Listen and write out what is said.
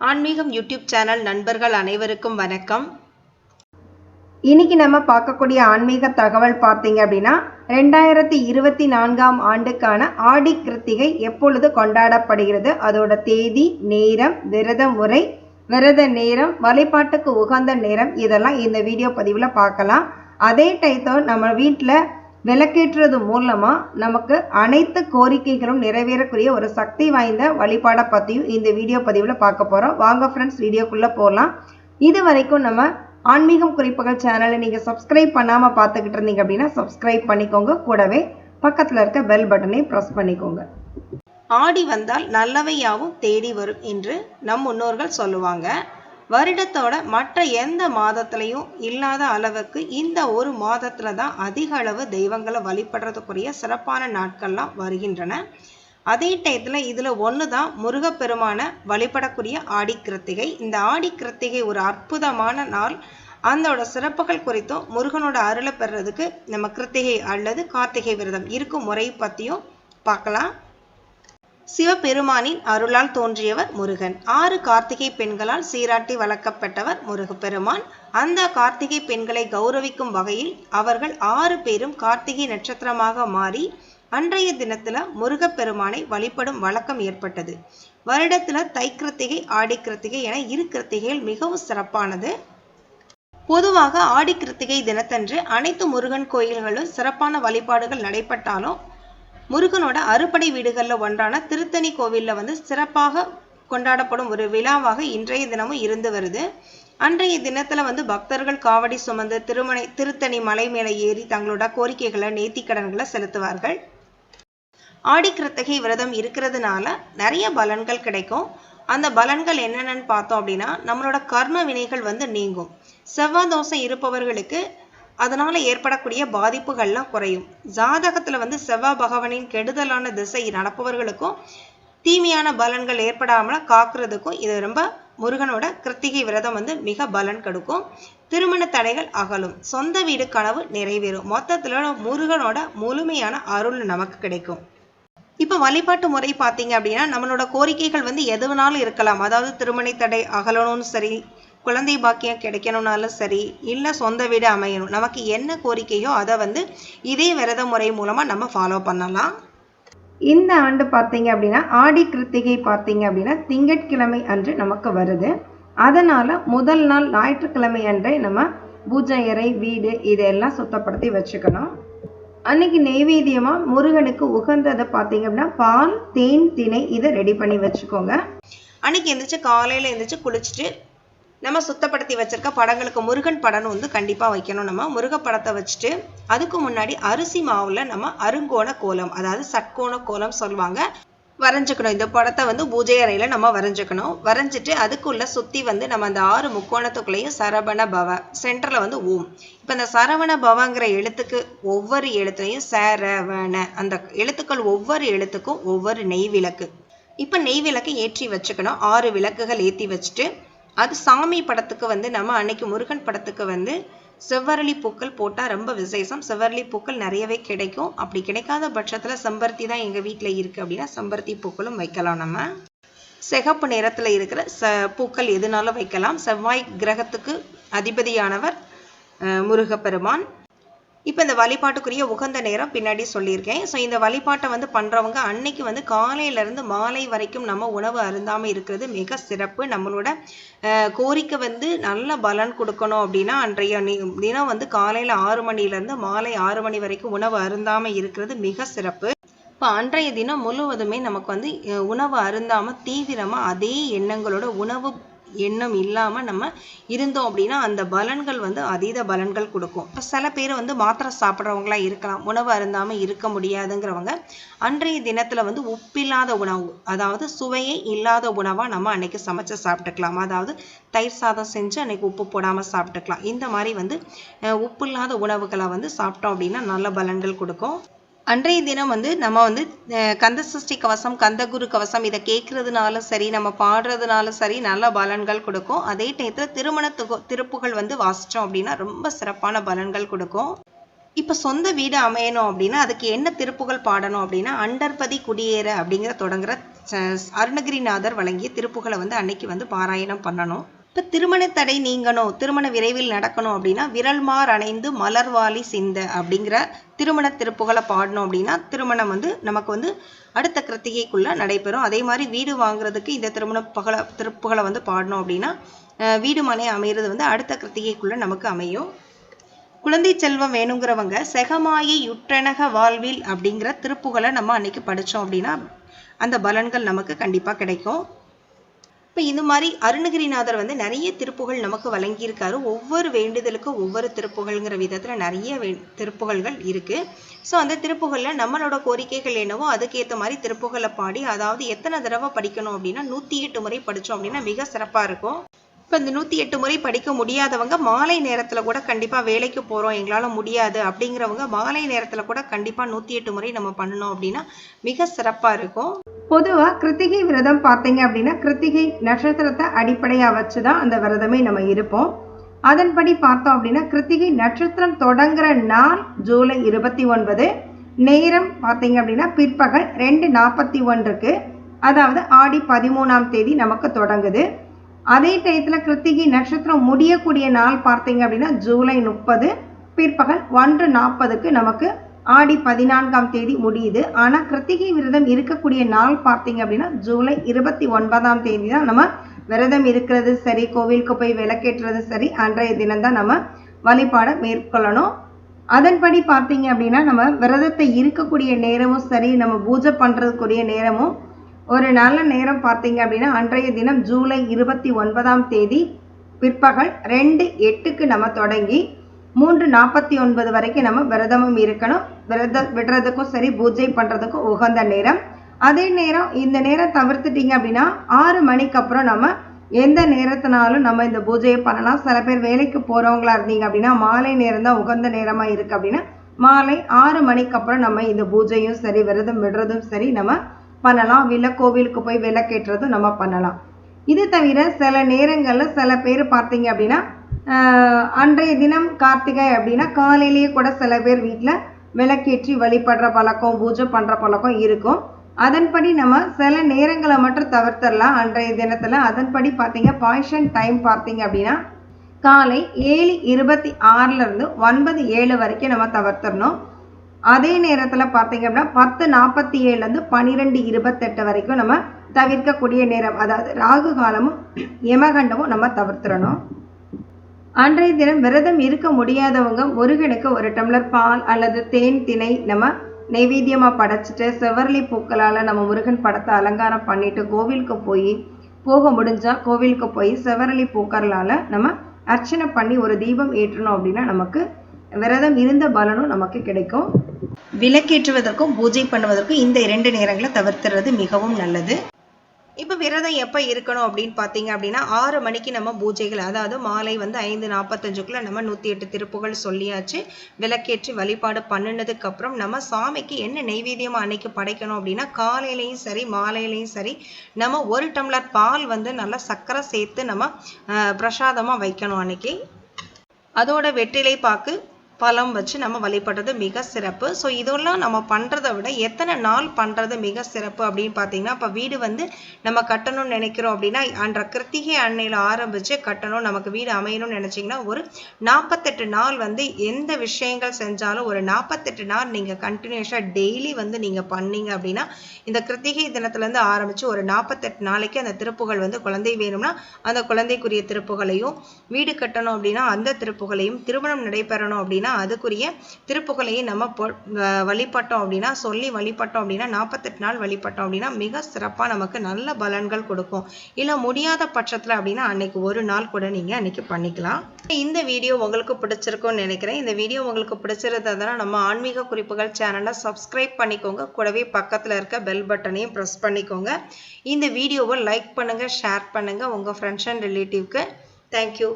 ஆன்மீகம் YouTube channel நண்பர்கள் அனைவருக்கும் வணக்கம். இன்னைக்கு நம்ம பார்க்கக்கூடிய ஆன்மீக தகவல் பார்த்தீங்க அப்படின்னா ரெண்டாயிரத்தி இருபத்தி நான்காம் ஆண்டுக்கான ஆடி கிருத்திகை எப்பொழுது கொண்டாடப்படுகிறது? அதோட தேதி நேரம் விரத முறை விரத நேரம் வழிபாட்டுக்கு உகந்த நேரம் இதெல்லாம் இந்த வீடியோ பதிவில் பார்க்கலாம். அதே டைத்தோ நம்ம வீட்டில் விளக்கேற்றது மூலமாக நமக்கு அனைத்து கோரிக்கைகளும் நிறைவேறக்கூடிய ஒரு சக்தி வாய்ந்த வழிபாடை பற்றியும் இந்த வீடியோ பதிவில் பார்க்க போகிறோம் வாங்க ஃப்ரெண்ட்ஸ் வீடியோக்குள்ளே போகலாம் இது வரைக்கும் நம்ம ஆன்மீகம் குறிப்புகள் சேனலை நீங்கள் சப்ஸ்கிரைப் பண்ணாமல் பார்த்துக்கிட்டு இருந்தீங்க அப்படின்னா சப்ஸ்கிரைப் பண்ணிக்கோங்க. கூடவே பக்கத்தில் இருக்க பெல் பட்டனை ப்ரெஸ் பண்ணிக்கோங்க. ஆடி வந்தால் நல்லவையாவும் தேடி வரும் என்று நம் முன்னோர்கள் சொல்லுவாங்க. வருடத்தோட மற்ற எந்த மாதத்துலையும் இல்லாத அளவுக்கு இந்த ஒரு மாதத்துல தான் அதிக அளவு தெய்வங்களை வழிபடுறதுக்குரிய சிறப்பான நாட்கள்லாம் வருகின்றன. அதே டயத்தில் இதில் ஒன்று தான் முருகப்பெருமான வழிபடக்கூடிய ஆடி கிருத்திகை. இந்த ஆடி கிருத்திகை ஒரு அற்புதமான நாள். அதோட சிறப்புகள் குறித்தும் முருகனோட அருளை பெறுறதுக்கு நம்ம கிருத்திகை அல்லது கார்த்திகை விரதம் இருக்கும் முறை பற்றியும் பார்க்கலாம். சிவபெருமானின் அருளால் தோன்றியவர் முருகன். ஆறு கார்த்திகை பெண்களால் சீராட்டி வளர்க்கப்பட்டவர் முருகப்பெருமான். அந்த கார்த்திகை பெண்களை கௌரவிக்கும் வகையில் அவர்கள் ஆறு பேரும் கார்த்திகை நட்சத்திரமாக மாறி அன்றைய தினத்துல முருகப்பெருமானை வழிபடும் வழக்கம் ஏற்பட்டது. வருடத்துல தைக்கிருத்திகை ஆடிக்கிருத்திகை என இரு கிருத்திகைகள் மிகவும் சிறப்பானது. பொதுவாக ஆடி கிருத்திகை தினத்தன்று அனைத்து முருகன் கோயில்களும் சிறப்பான வழிபாடுகள் நடைபெற்றாலும் முருகனோட அறுபடை வீடுகளில் ஒன்றான திருத்தணி கோவிலில் வந்து சிறப்பாக கொண்டாடப்படும் ஒரு விழாவாக இன்றைய தினமும் இருந்து வருது. அன்றைய தினத்துல வந்து பக்தர்கள் காவடி சுமந்து திருமணை திருத்தணி மலை மேலே ஏறி தங்களோட கோரிக்கைகளை நேர்த்திக்கடன்களை செலுத்துவார்கள். ஆடி விரதம் இருக்கிறதுனால நிறைய பலன்கள் கிடைக்கும். அந்த பலன்கள் என்னென்னு பார்த்தோம் அப்படின்னா நம்மளோட கர்ம வினைகள் வந்து நீங்கும். செவ்வாய் தோஷம் இருப்பவர்களுக்கு அதனால் ஏற்படக்கூடிய பாதிப்புகள்லாம் குறையும். ஜாதகத்தில் வந்து செவ்வாய் பகவானின் கெடுதலான திசை நடப்பவர்களுக்கும் தீமையான பலன்கள் ஏற்படாமல் காக்குறதுக்கும் இது ரொம்ப முருகனோட கிருத்திகை விரதம் வந்து மிக பலன் கொடுக்கும். திருமண தடைகள் அகலும். சொந்த வீடு கனவு நிறைவேறும். மொத்தத்தில் முருகனோட முழுமையான அருள் நமக்கு கிடைக்கும். இப்போ வழிபாட்டு முறை பார்த்தீங்க அப்படின்னா நம்மளோட கோரிக்கைகள் வந்து எதுனாலும் இருக்கலாம். அதாவது திருமண தடை அகலணும்னு சரி குழந்தை பாக்கியம் கிடைக்கணும்னாலும் சரி இல்லை சொந்த வீடு அமையணும் நமக்கு என்ன கோரிக்கையோ அதை வந்து இதே விரத முறை மூலமாக நம்ம ஃபாலோ பண்ணலாம். இந்த ஆண்டு பார்த்தீங்க அப்படின்னா ஆடி கிருத்திகை பார்த்தீங்க அப்படின்னா திங்கட்கிழமை அன்று நமக்கு வருது. அதனால் முதல் நாள் ஞாயிற்றுக்கிழமை அன்றே நம்ம பூஜை அறை வீடு இதெல்லாம் சுத்தப்படுத்தி வச்சுக்கணும். அன்னைக்கு நெய்வேத்தியமாக முருகனுக்கு உகந்ததை பார்த்தீங்க அப்படின்னா பால் தேன் திணை இதை ரெடி பண்ணி வச்சுக்கோங்க. அன்னைக்கு எந்திரிச்சு காலையில் எந்திரிச்சு குளிச்சுட்டு நம்ம சுத்தப்படுத்தி வச்சிருக்க படங்களுக்கு முருகன் படம் வந்து கண்டிப்பாக வைக்கணும். நம்ம முருக படத்தை வச்சுட்டு அதுக்கு முன்னாடி அரிசி மாவில் நம்ம அருங்கோண கோலம் அதாவது சட்கோண கோலம் சொல்லுவாங்க. வரைஞ்சிக்கணும். இந்த படத்தை வந்து பூஜை அறையில் நம்ம வரைஞ்சிக்கணும். வரைஞ்சிட்டு அதுக்குள்ள சுற்றி வந்து நம்ம அந்த ஆறு முக்கோணத்துக்குள்ளேயும் சரவண பவ சென்டரில் வந்து ஓம். இப்போ இந்த சரவண பவங்கிற எழுத்துக்கு ஒவ்வொரு எழுத்துலையும் சரவண அந்த எழுத்துக்கள் ஒவ்வொரு எழுத்துக்கும் ஒவ்வொரு நெய் விளக்கு. இப்போ நெய் விளக்கு ஏற்றி வச்சுக்கணும். ஆறு விளக்குகள் ஏற்றி வச்சுட்டு அது சாமி படத்துக்கு வந்து நம்ம அன்னைக்கு முருகன் படத்துக்கு வந்து செவ்வரளி பூக்கள் போட்டால் ரொம்ப விசேஷம். செவ்வரளி பூக்கள் நிறையவே கிடைக்கும். அப்படி கிடைக்காத பட்சத்தில் செம்பருத்தி தான் எங்கள் வீட்டில் இருக்குது அப்படின்னா செம்பருத்தி பூக்களும் வைக்கலாம் நம்ம. சிகப்பு நிறத்தில் இருக்கிற ச பூக்கள் எதுனாலும் வைக்கலாம். செவ்வாய் கிரகத்துக்கு அதிபதியானவர் முருகப்பெருமான். இப்போ இந்த வழிபாட்டுக்குரிய உகந்த நேரம் பின்னாடி சொல்லியிருக்கேன். ஸோ இந்த வழிபாட்டை வந்து பண்ணுறவங்க அன்னைக்கு வந்து காலையிலேருந்து மாலை வரைக்கும் நம்ம உணவு அருந்தாமல் இருக்கிறது மிக சிறப்பு. நம்மளோட கோரிக்கை வந்து நல்ல பலன் கொடுக்கணும் அப்படின்னா அன்றைய தினம் வந்து காலையில் ஆறு மணிலேருந்து மாலை ஆறு மணி வரைக்கும் உணவு அருந்தாமல் இருக்கிறது மிக சிறப்பு. இப்போ அன்றைய தினம் முழுவதுமே நமக்கு வந்து உணவு அருந்தாமல் தீவிரமாக அதே எண்ணங்களோட உணவு எண்ணம் இல்லாமல் நம்ம இருந்தோம் அப்படின்னா அந்த பலன்கள் வந்து அதீத பலன்கள் கொடுக்கும். இப்போ சில பேர் வந்து மாத்திரை சாப்பிட்றவங்களா இருக்கலாம். உணவு அருந்தாமல் இருக்க முடியாதுங்கிறவங்க அன்றைய தினத்தில் வந்து உப்பில்லாத உணவு அதாவது சுவையே இல்லாத உணவாக நம்ம அன்னைக்கு சமைச்சு சாப்பிட்டுக்கலாம். அதாவது தயிர் சாதம் செஞ்சு அன்னைக்கு உப்பு போடாமல் சாப்பிட்டுக்கலாம். இந்த மாதிரி வந்து உப்பு இல்லாத உணவுகளை வந்து சாப்பிட்டோம் அப்படின்னா நல்ல பலன்கள் கொடுக்கும். அன்றைய தினம் வந்து நம்ம வந்து கந்த சஷ்டி கவசம் கந்தகுரு கவசம் இதை கேட்கறதுனால சரி நம்ம பாடுறதுனால சரி நல்ல பலன்கள் கொடுக்கும். அதே டயத்தில் திருமண திருப்புகள் வந்து வாசித்தோம் அப்படின்னா ரொம்ப சிறப்பான பலன்கள் கொடுக்கும். இப்போ சொந்த வீடு அமையணும் அப்படின்னா அதுக்கு என்ன திருப்புகள் பாடணும் அப்படின்னா அண்டர்பதி குடியேற அப்படிங்கிற தொடங்குற ச- அருணகிரிநாதர் வழங்கிய திருப்புகளை வந்து அன்னைக்கு வந்து பாராயணம் பண்ணணும். இப்போ திருமண தடை நீங்கணும் திருமண விரைவில் நடக்கணும் அப்படின்னா விரல்மார் அணைந்து மலர்வாளி சிந்த அப்படிங்கிற திருமண திருப்புகளை பாடணும் அப்படின்னா திருமணம் வந்து நமக்கு வந்து அடுத்த கிருத்திகைக்குள்ளே நடைபெறும். அதே மாதிரி வீடு வாங்குறதுக்கு இந்த திருமண பகல திருப்புகளை வந்து பாடணும் அப்படின்னா வீடு மனை அமைகிறது வந்து அடுத்த கிருத்திகைக்குள்ளே நமக்கு அமையும். குழந்தை செல்வம் வேணுங்கிறவங்க செகமாயி யுற்றனக வாழ்வில் அப்படிங்கிற திருப்புகளை நம்ம அன்னைக்கு படித்தோம் அப்படின்னா அந்த பலன்கள் நமக்கு கண்டிப்பாக கிடைக்கும். இப்போ இது மாதிரி அருணகிரிநாதர் வந்து நிறைய திருப்புகள் நமக்கு வழங்கியிருக்காரு. ஒவ்வொரு வேண்டுதலுக்கும் ஒவ்வொரு திருப்புகள்ங்கிற விதத்தில் நிறைய வே திருப்புகள்கள் இருக்குது ஸோ அந்த திருப்புகளில் நம்மளோட கோரிக்கைகள் என்னவோ அதுக்கேற்ற மாதிரி திருப்புகளை பாடி அதாவது எத்தனை தடவை படிக்கணும் அப்படின்னா நூற்றி எட்டு முறை படித்தோம் அப்படின்னா மிக சிறப்பாக இருக்கும். இப்போ இந்த நூற்றி எட்டு முறை படிக்க முடியாதவங்க மாலை நேரத்தில் கூட கண்டிப்பாக வேலைக்கு போகிறோம் எங்களால் முடியாது அப்படிங்கிறவங்க மாலை நேரத்தில் கூட கண்டிப்பாக நூற்றி எட்டு முறை நம்ம பண்ணணும் அப்படின்னா மிக சிறப்பாக இருக்கும். பொதுவா கிருத்திகை விரதம் பார்த்தீங்க அப்படின்னா கிருத்திகை நட்சத்திரத்தை அடிப்படையா வச்சு தான் அந்த விரதமே நம்ம இருப்போம். அதன்படி பார்த்தோம் அப்படின்னா கிருத்திகை நட்சத்திரம் தொடங்குற நாள் ஜூலை இருபத்தி ஒன்பது. நேரம் பார்த்தீங்க அப்படின்னா பிற்பகல் ரெண்டு நாற்பத்தி ஒன்றுக்கு அதாவது ஆடி பதிமூணாம் தேதி நமக்கு தொடங்குது. அதே டயத்தில் கிருத்திகை நட்சத்திரம் முடியக்கூடிய நாள் பார்த்தீங்க அப்படின்னா ஜூலை முப்பது பிற்பகல் ஒன்று நாற்பதுக்கு நமக்கு ஆடி பதினான்காம் தேதி முடியுது. ஆனால் கிருத்திகை விரதம் இருக்கக்கூடிய நாள் பார்த்தீங்க அப்படின்னா ஜூலை இருபத்தி ஒன்பதாம் தேதி தான் நம்ம விரதம் இருக்கிறது. சரி கோவிலுக்கு போய் விளக்கேற்றுறது சரி அன்றைய தினம்தான் நம்ம வழிபாடை மேற்கொள்ளணும். அதன்படி பார்த்தீங்க அப்படின்னா நம்ம விரதத்தை இருக்கக்கூடிய நேரமும் சரி நம்ம பூஜை பண்ணுறதுக்குரிய நேரமும் ஒரு நல்ல நேரம் பார்த்தீங்க அப்படின்னா அன்றைய தினம் ஜூலை இருபத்தி ஒன்பதாம் தேதி பிற்பகல் ரெண்டு எட்டுக்கு நம்ம தொடங்கி மூன்று நாற்பத்தி ஒன்பது வரைக்கும் நம்ம விரதமும் இருக்கணும். விரத விடுறதுக்கும் சரி பூஜை பண்ணுறதுக்கும் உகந்த நேரம். அதே நேரம் இந்த நேரம் தவிர்த்துட்டீங்க அப்படின்னா ஆறு மணிக்கு அப்புறம் நம்ம எந்த நேரத்தினாலும் நம்ம இந்த பூஜையை பண்ணலாம். சில பேர் வேலைக்கு போகிறவங்களா இருந்தீங்க அப்படின்னா மாலை நேரம் தான் உகந்த நேரமாக இருக்குது அப்படின்னா மாலை ஆறு மணிக்கு அப்புறம் நம்ம இந்த பூஜையும் சரி விரதம் விடுறதும் சரி நம்ம பண்ணலாம். வில்ல கோவிலுக்கு போய் விளக்கேற்றதும் நம்ம பண்ணலாம். இது தவிர சில நேரங்களில் சில பேர் பார்த்தீங்க அப்படின்னா அன்றைய தினம் கார்த்திகை அப்படின்னா காலையிலேயே கூட சில பேர் வீட்டில் விளக்கேற்றி வழிபடுற பழக்கம் பூஜை பண்ணுற பழக்கம் இருக்கும். அதன்படி நம்ம சில நேரங்களை மட்டும் தவிர்த்திடலாம் அன்றைய தினத்தில். அதன்படி பார்த்தீங்க பாய்ஷன் டைம் பார்த்தீங்க அப்படின்னா காலை ஏழு இருபத்தி ஆறுலேருந்து ஒன்பது ஏழு வரைக்கும் நம்ம தவிர்த்தரணும் அதே நேரத்தில் பார்த்தீங்க அப்படின்னா பத்து நாற்பத்தி ஏழுலேருந்து பன்னிரெண்டு இருபத்தெட்டு வரைக்கும் நம்ம தவிர்க்கக்கூடிய நேரம் அதாவது ராகு காலமும் யமகண்டமும் நம்ம தவிர்த்திடணும். அன்றைய தினம் விரதம் இருக்க முடியாதவங்க முருகனுக்கு ஒரு டம்ளர் பால் அல்லது தேன் திணை நம்ம நைவேத்தியமாக படைச்சிட்டு செவர்லி பூக்களால் நம்ம முருகன் படத்தை அலங்காரம் பண்ணிட்டு கோவிலுக்கு போய் போக முடிஞ்சால் கோவிலுக்கு போய் செவரளி பூக்களால் நம்ம அர்ச்சனை பண்ணி ஒரு தீபம் ஏற்றணும் அப்படின்னா நமக்கு விரதம் இருந்த பலனும் நமக்கு கிடைக்கும். விளக்கேற்றுவதற்கும் பூஜை பண்ணுவதற்கும் இந்த இரண்டு நேரங்களை தவிர்த்துறது மிகவும் நல்லது. இப்போ விரதம் எப்போ இருக்கணும் அப்படின்னு பார்த்தீங்க அப்படின்னா ஆறு மணிக்கு நம்ம பூஜைகள் அதாவது மாலை வந்து ஐந்து நாற்பத்தஞ்சுக்குள்ளே நம்ம நூற்றி எட்டு திருப்புகள் சொல்லியாச்சு. விளக்கேற்றி வழிபாடு பண்ணினதுக்கப்புறம் நம்ம சாமிக்கு என்ன நெய்வேத்தியம் அன்னைக்கு படைக்கணும் அப்படின்னா காலையிலையும் சரி மாலையிலையும் சரி நம்ம ஒரு டம்ளர் பால் வந்து நல்லா சர்க்கரை சேர்த்து நம்ம பிரசாதமாக வைக்கணும் அன்னைக்கு. அதோட வெற்றிலை பாக்கு பழம் வச்சு நம்ம வழிபடுறது மிக சிறப்பு. ஸோ இதெல்லாம் நம்ம பண்ணுறதை விட எத்தனை நாள் பண்ணுறது மிக சிறப்பு அப்படின்னு பார்த்தீங்கன்னா இப்போ வீடு வந்து நம்ம கட்டணும்னு நினைக்கிறோம் அப்படின்னா அன்ற கிருத்திகை அன்னையில் ஆரம்பித்து கட்டணும் நமக்கு வீடு அமையணும்னு நினச்சிங்கன்னா ஒரு நாற்பத்தெட்டு நாள் வந்து எந்த விஷயங்கள் செஞ்சாலும் ஒரு நாற்பத்தெட்டு நாள் நீங்கள் கண்டினியூஸாக டெய்லி வந்து நீங்கள் பண்ணீங்க அப்படின்னா இந்த கிருத்திகை தினத்துலேருந்து ஆரம்பித்து ஒரு நாற்பத்தெட்டு நாளைக்கு அந்த திருப்புகள் வந்து குழந்தை வேணும்னா அந்த குழந்தைக்குரிய திருப்புகளையும் வீடு கட்டணும் அப்படின்னா அந்த திருப்புகளையும் திருமணம் நடைபெறணும் அப்படின்னா அதுக்குரிய திருப்புகழையும் நம்ம வழிபட்டோம் அப்படின்னா சொல்லி வழிபட்டோம் அப்படின்னா நாற்பத்தெட்டு நாள் வழிபட்டோம் அப்படின்னா மிக சிறப்பாக நமக்கு நல்ல பலன்கள் கொடுக்கும். இல்லை முடியாத பட்சத்தில் அப்படின்னா அன்னைக்கு ஒரு நாள் கூட நீங்கள் அன்னைக்கு பண்ணிக்கலாம். இந்த வீடியோ உங்களுக்கு பிடிச்சிருக்கும்னு நினைக்கிறேன். இந்த வீடியோ உங்களுக்கு பிடிச்சிருந்ததுன்னா நம்ம ஆன்மீக குறிப்புகள் சேனலை சப்ஸ்கிரைப் பண்ணிக்கோங்க. கூடவே பக்கத்தில் இருக்க பெல் பட்டனையும் ப்ரெஸ் பண்ணிக்கோங்க. இந்த வீடியோவை லைக் பண்ணுங்கள் ஷேர் பண்ணுங்கள் உங்கள் ஃப்ரெண்ட்ஸ் அண்ட் ரிலேட்டிவ்க்கு தேங்க்யூ